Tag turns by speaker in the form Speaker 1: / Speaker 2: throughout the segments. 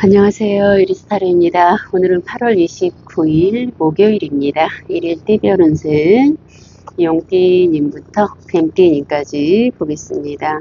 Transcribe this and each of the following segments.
Speaker 1: 안녕하세요. 유리스타르입니다. 오늘은 8월 29일 목요일입니다. 일일 띠별 운세 용띠님부터 뱀띠님까지 보겠습니다.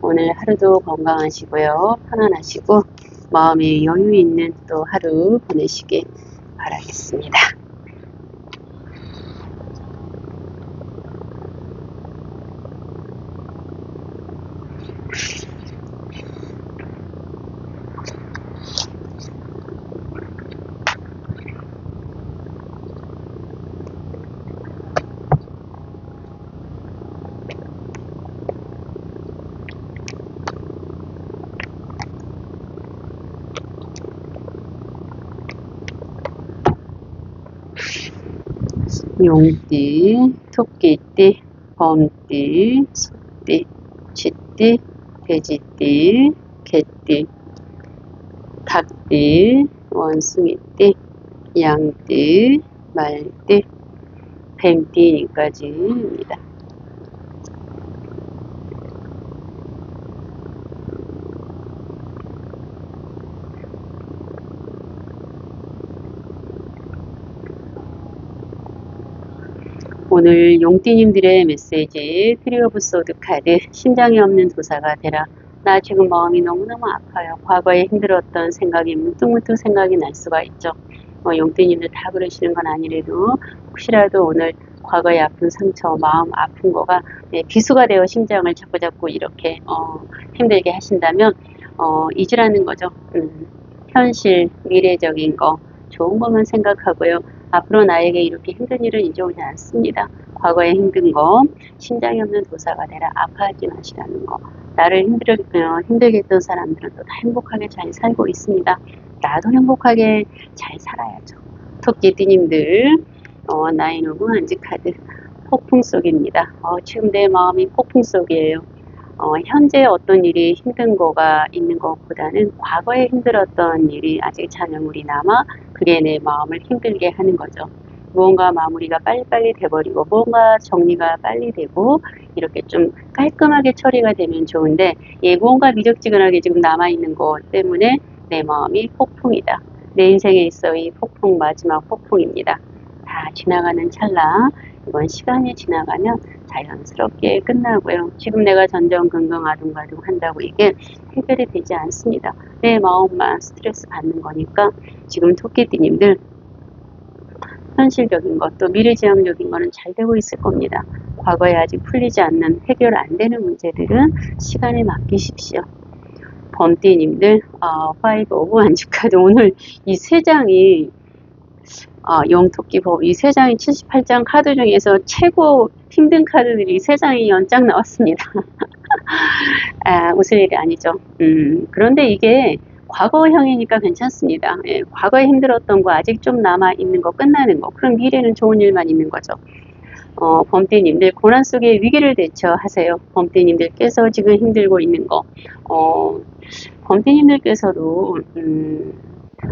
Speaker 1: 오늘 하루도 건강하시고요. 편안하시고 마음에 여유 있는 또 하루 보내시길 바라겠습니다. 용띠, 토끼띠, 범띠, 소띠, 쥐띠, 돼지띠, 개띠, 닭띠, 원숭이띠, 양띠, 말띠, 뱀띠까지입니다. 오늘 용띠님들의 메시지 트리 오브 소드 카드 심장이 없는 도사가 되라. 나 지금 마음이 너무너무 아파요. 과거에 힘들었던 생각이 문득문득 생각이 날 수가 있죠. 어, 용띠님들 다 그러시는 건 아니래도 혹시라도 오늘 과거의 아픈 상처 마음 아픈 거가 네, 비수가 되어 심장을 자꾸 자꾸 이렇게 어, 힘들게 하신다면 어, 잊으라는 거죠. 음, 현실 미래적인 거 좋은 것만 생각하고요 앞으로 나에게 이렇게 힘든 일은 이제 오지 않습니다. 과거에 힘든 거, 심장이 없는 도사가 되라 아파하지 마시라는 거. 나를 힘들게, 어, 힘들게 했던 사람들은 또 다 행복하게 잘 살고 있습니다. 나도 행복하게 잘 살아야죠. 토끼띠님들, 어, 나인 오브 한지 카드 폭풍 속입니다. 어, 지금 내 마음이 폭풍 속이에요. 어, 현재 어떤 일이 힘든 거가 있는 것보다는 과거에 힘들었던 일이 아직 잔여물이 남아 그게 내 마음을 힘들게 하는 거죠. 무언가 마무리가 빨리빨리 돼버리고 무언가 정리가 빨리 되고 이렇게 좀 깔끔하게 처리가 되면 좋은데 예, 무언가 미적지근하게 지금 남아있는 것 때문에 내 마음이 폭풍이다. 내 인생에 있어 이 폭풍 마지막 폭풍입니다. 다 지나가는 찰나 이번 시간이 지나가면 자연스럽게 끝나고요. 지금 내가 전전긍긍 아둥바둥 한다고 이게 해결이 되지 않습니다. 내 마음만 스트레스 받는 거니까 지금 토끼띠님들 현실적인 것도 미래지향적인 거는 잘 되고 있을 겁니다. 과거에 아직 풀리지 않는 해결 안 되는 문제들은 시간에 맡기십시오. 범띠님들 어, 5 오브 안주카드 오늘 이 세 장이 어, 영토끼 법이세 장이 78장 카드 중에서 최고 힘든 카드들이 세 장이 연장 나왔습니다. 아, 웃을 일이 아니죠. 음, 그런데 이게 과거형이니까 괜찮습니다. 예, 과거에 힘들었던 거 아직 좀 남아 있는 거 끝나는 거 그럼 미래는 좋은 일만 있는 거죠. 어, 범띠님들 고난 속에 위기를 대처하세요. 범띠님들께서 지금 힘들고 있는 거 어, 범띠님들께서도 음,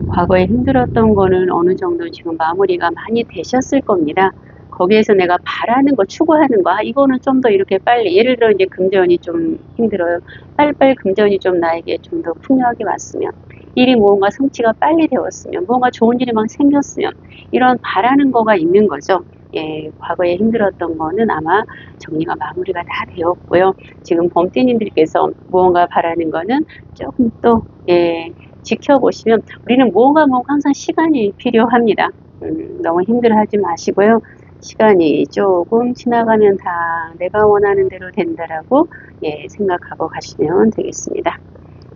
Speaker 1: 과거에 힘들었던 거는 어느 정도 지금 마무리가 많이 되셨을 겁니다. 거기에서 내가 바라는 거, 추구하는 거, 아, 이거는 좀 더 이렇게 빨리, 예를 들어 이제 금전이 좀 힘들어요. 빨리빨리 금전이 좀 나에게 좀 더 풍요하게 왔으면, 일이 무언가 성취가 빨리 되었으면, 무언가 좋은 일이 막 생겼으면, 이런 바라는 거가 있는 거죠. 예, 과거에 힘들었던 거는 아마 정리가 마무리가 다 되었고요. 지금 범띠님들께서 무언가 바라는 거는 조금 또, 예, 지켜보시면 우리는 무언가 뭔가 항상 시간이 필요합니다. 음, 너무 힘들어하지 마시고요. 시간이 조금 지나가면 다 내가 원하는 대로 된다라고 예, 생각하고 가시면 되겠습니다.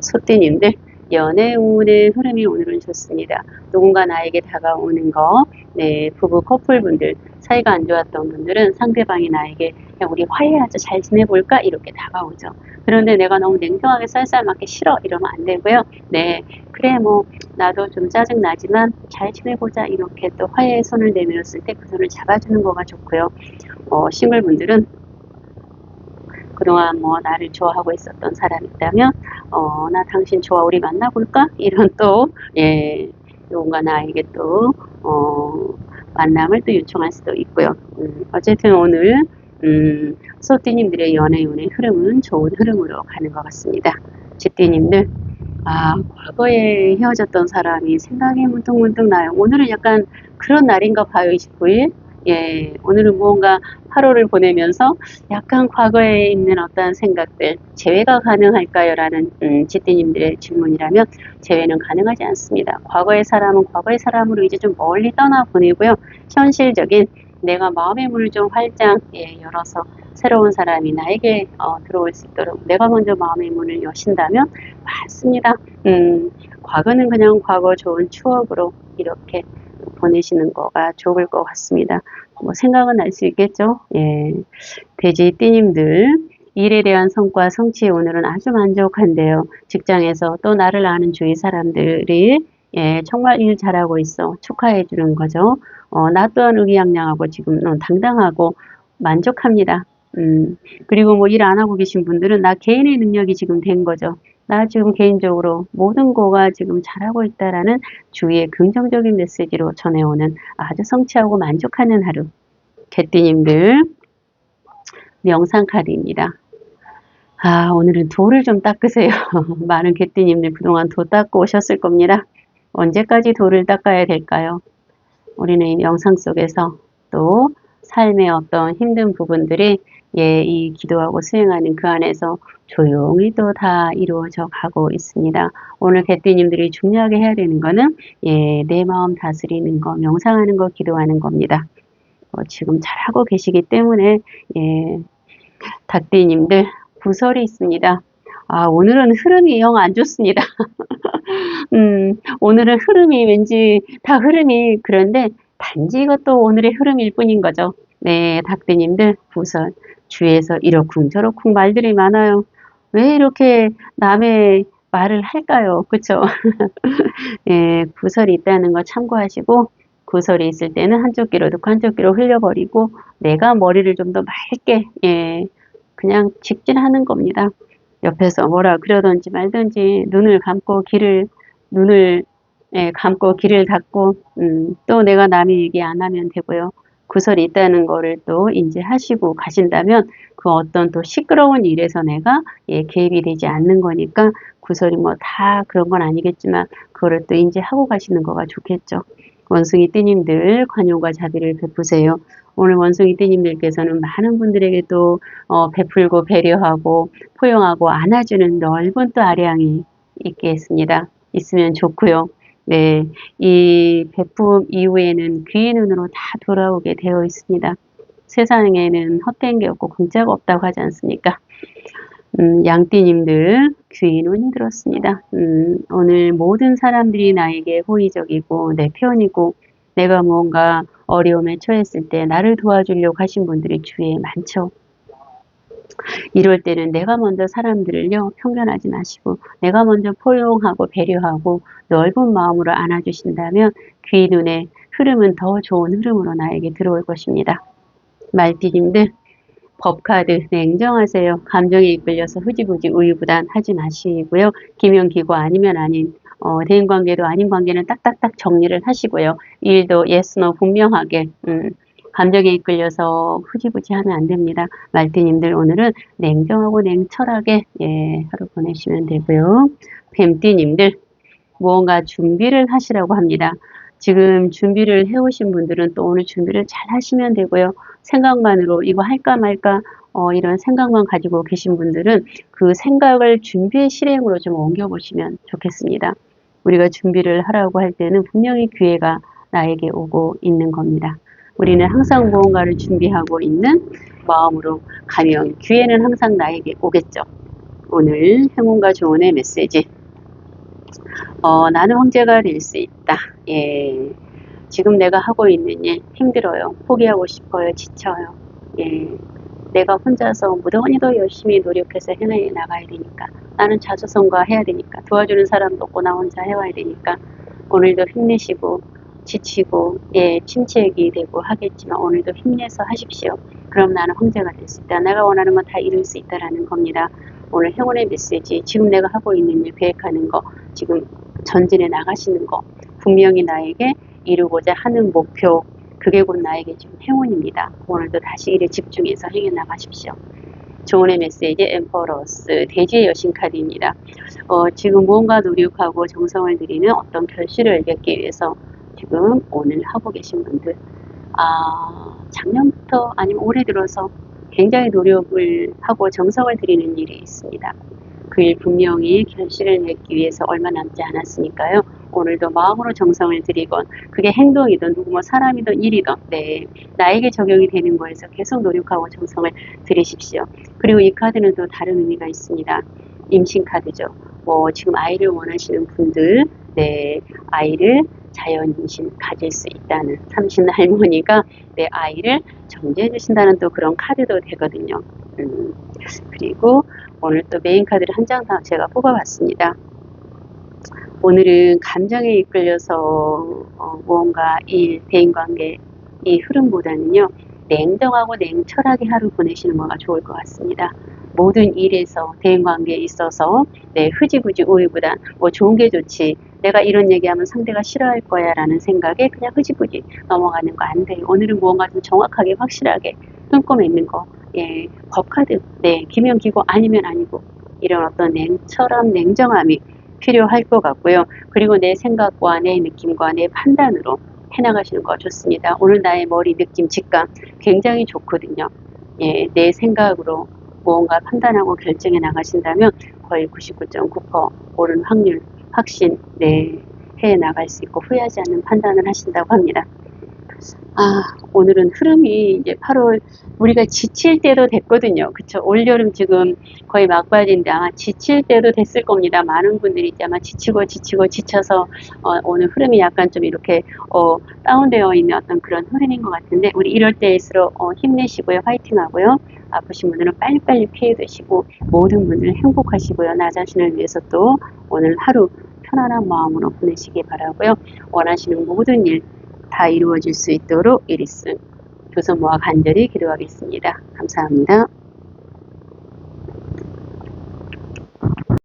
Speaker 1: 소띠님들 연애 운의 흐름이 오늘은 좋습니다. 누군가 나에게 다가오는 거, 네, 부부 커플분들, 사이가 안 좋았던 분들은 상대방이 나에게 야, 우리 화해하자, 잘 지내볼까? 이렇게 다가오죠. 그런데 내가 너무 냉정하게 쌀쌀맞게 싫어 이러면 안 되고요. 네, 그래 뭐 나도 좀 짜증 나지만 잘 지내보자 이렇게 또 화해의 손을 내밀었을 때 그 손을 잡아주는 거가 좋고요. 어, 싱글분들은 그동안 뭐 나를 좋아하고 있었던 사람이 있다면 어, 나 당신 좋아 우리 만나볼까? 이런 또 예, 누군가 나에게 또 어, 만남을 또 요청할 수도 있고요. 음, 어쨌든 오늘 음, 소띠님들의 연애운의 흐름은 좋은 흐름으로 가는 것 같습니다. 쥐띠님들 아, 과거에 헤어졌던 사람이 생각이 문득문득 나요. 오늘은 약간 그런 날인가 봐요, 29일. 예, 오늘은 무언가 8월을 보내면서 약간 과거에 있는 어떠한 생각들, 재회가 가능할까요? 라는, 음, 지띠님들의 질문이라면, 재회는 가능하지 않습니다. 과거의 사람은 과거의 사람으로 이제 좀 멀리 떠나보내고요. 현실적인 내가 마음의 문을 좀 활짝, 예, 열어서 새로운 사람이 나에게 어, 들어올 수 있도록 내가 먼저 마음의 문을 여신다면 맞습니다. 음, 과거는 그냥 과거 좋은 추억으로 이렇게 보내시는 거가 좋을 것 같습니다. 뭐 생각은 날수 있겠죠. 예, 돼지 띠님들 일에 대한 성과 성취 오늘은 아주 만족한데요. 직장에서 또 나를 아는 주위 사람들이 예, 정말 일 잘하고 있어 축하해 주는 거죠. 어, 나 또한 의기양양하고 지금 은 당당하고 만족합니다. 음, 그리고 뭐 일 안 하고 계신 분들은 나 개인의 능력이 지금 된 거죠. 나 지금 개인적으로 모든 거가 지금 잘하고 있다라는 주위의 긍정적인 메시지로 전해오는 아주 성취하고 만족하는 하루. 개띠님들, 명상 카드입니다. 아, 오늘은 돌을 좀 닦으세요. 많은 개띠님들 그동안 도 닦고 오셨을 겁니다. 언제까지 돌을 닦아야 될까요? 우리는 이 명상 속에서 또 삶의 어떤 힘든 부분들이 예, 이 기도하고 수행하는 그 안에서 조용히 또 다 이루어져 가고 있습니다. 오늘 개띠님들이 중요하게 해야 되는 거는 예, 내 마음 다스리는 거, 명상하는 거, 기도하는 겁니다. 어, 지금 잘하고 계시기 때문에 예, 닭띠님들 구설이 있습니다. 아, 오늘은 흐름이 영 안 좋습니다. 음, 오늘은 흐름이 왠지 다 흐름이 그런데 단지 이것도 오늘의 흐름일 뿐인 거죠. 네, 닭띠님들 구설. 주위에서 이러쿵 저러쿵 말들이 많아요. 왜 이렇게 남의 말을 할까요? 그쵸? 예, 구설이 있다는 거 참고하시고, 구설이 있을 때는 한쪽 귀로 듣고 한쪽 귀로 흘려버리고, 내가 머리를 좀 더 맑게, 예, 그냥 직진하는 겁니다. 옆에서 뭐라 그러든지 말든지 눈을 감고 귀를, 눈을, 예, 감고 귀를 닫고, 음, 또 내가 남의 얘기 안 하면 되고요. 구설이 있다는 거를 또 인지하시고 가신다면 그 어떤 또 시끄러운 일에서 내가 예, 개입이 되지 않는 거니까 구설이 뭐 다 그런 건 아니겠지만 그거를 또 인지하고 가시는 거가 좋겠죠. 원숭이 띠님들 관용과 자비를 베푸세요. 오늘 원숭이 띠님들께서는 많은 분들에게 또 어, 베풀고 배려하고 포용하고 안아주는 넓은 또 아량이 있겠습니다. 있으면 좋고요. 네, 이 베품 이후에는 귀의 눈으로 다 돌아오게 되어 있습니다. 세상에는 헛된 게 없고 공짜가 없다고 하지 않습니까? 음, 양띠님들 귀의 눈이 들었습니다. 음, 오늘 모든 사람들이 나에게 호의적이고 내 편이고 내가 무언가 어려움에 처했을 때 나를 도와주려고 하신 분들이 주위에 많죠. 이럴 때는 내가 먼저 사람들을요, 편견하지 마시고, 내가 먼저 포용하고 배려하고 넓은 마음으로 안아주신다면 귀 눈의 흐름은 더 좋은 흐름으로 나에게 들어올 것입니다. 말띠님들, 법카드 냉정하세요. 감정에 이끌려서 흐지부지 우유부단 하지 마시고요. 기면기고 아니면 아닌 어, 대인관계도 아닌 관계는 딱딱딱 정리를 하시고요. 일도 no 분명하게 음, 감정에 이끌려서 흐지부지 하면 안 됩니다. 말띠님들 오늘은 냉정하고 냉철하게 예, 하루 보내시면 되고요. 뱀띠님들 무언가 준비를 하시라고 합니다. 지금 준비를 해오신 분들은 또 오늘 준비를 잘 하시면 되고요. 생각만으로 이거 할까 말까 어, 이런 생각만 가지고 계신 분들은 그 생각을 준비의 실행으로 좀 옮겨보시면 좋겠습니다. 우리가 준비를 하라고 할 때는 분명히 기회가 나에게 오고 있는 겁니다. 우리는 항상 무언가를 준비하고 있는 마음으로 가면 기회는 항상 나에게 오겠죠. 오늘 행운과 조언의 메시지. 어, 나는 황제가 될 수 있다. 예. 지금 내가 하고 있는 일 힘들어요. 포기하고 싶어요. 지쳐요. 예. 내가 혼자서 무더니도 열심히 노력해서 해내 나가야 되니까. 나는 자주성과 해야 되니까. 도와주는 사람도 없고 나 혼자 해와야 되니까. 오늘도 힘내시고 지치고 예 침체기 되고 하겠지만 오늘도 힘내서 하십시오. 그럼 나는 황제가 될 수 있다. 내가 원하는 건 다 이룰 수 있다라는 겁니다. 오늘 행운의 메시지 지금 내가 하고 있는 일 계획하는 거 지금 전진해 나가시는 거 분명히 나에게 이루고자 하는 목표 그게 곧 나에게 지금 행운입니다. 오늘도 다시 일에 집중해서 행해 나가십시오. 좋은의 메시지 엠퍼러스 대지의 여신 카드입니다. 어, 지금 무언가 노력하고 정성을 들이는 어떤 결실을 맺기 위해서 지금 오늘 하고 계신 분들 아, 작년부터 아니면 올해 들어서 굉장히 노력을 하고 정성을 들이는 일이 있습니다. 그 일 분명히 결실을 맺기 위해서 얼마 남지 않았으니까요. 오늘도 마음으로 정성을 들이건 그게 행동이든 누구 뭐 사람이든 일이든 네 나에게 적용이 되는 거에서 계속 노력하고 정성을 들이십시오. 그리고 이 카드는 또 다른 의미가 있습니다. 임신 카드죠. 뭐 지금 아이를 원하시는 분들 네 아이를 자연 임신 가질 수 있다는 삼신 할머니가 내 아이를 정지해 주신다는 또 그런 카드도 되거든요. 음, 그리고 오늘 또 메인 카드를 한장더 제가 뽑아봤습니다. 오늘은 감정에 이끌려서 어, 무언가 일, 대인관계 이 흐름보다는요 냉정하고 냉철하게 하루 보내시는 거가 좋을 것 같습니다. 모든 일에서 대인관계에 있어서 네, 흐지부지 우유부단 뭐 좋은 게 좋지 내가 이런 얘기하면 상대가 싫어할 거야 라는 생각에 그냥 흐지부지 넘어가는 거 안 돼요. 오늘은 무언가 좀 정확하게 확실하게 흠꼼에 있는 거 예, 법카드 네, 기면 기고 아니면 아니고 이런 어떤 냉철함 냉정함이 필요할 것 같고요. 그리고 내 생각과 내 느낌과 내 판단으로 해나가시는 거 좋습니다. 오늘 나의 머리, 느낌, 직감 굉장히 좋거든요. 예, 내 생각으로 무언가 판단하고 결정해 나가신다면 거의 99.9% 옳은 확률, 확신, 네, 해 나갈 수 있고 후회하지 않는 판단을 하신다고 합니다. 아, 오늘은 흐름이 이제 8월 우리가 지칠 때도 됐거든요. 그쵸? 올여름 지금 거의 막바지인데 아마 지칠 때도 됐을 겁니다. 많은 분들이 이제 아마 지치고 지치고 지쳐서 어, 오늘 흐름이 약간 좀 이렇게 어, 다운되어 있는 어떤 그런 흐름인 것 같은데 우리 이럴 때일수록 어, 힘내시고요. 화이팅 하고요. 아프신 분들은 빨리빨리 피해 드시고 모든 분들 행복하시고요. 나 자신을 위해서 또 오늘 하루 편안한 마음으로 보내시기 바라고요. 원하시는 모든 일 다 이루어질 수 있도록 이리슨 조선모와 간절히 기도하겠습니다. 감사합니다.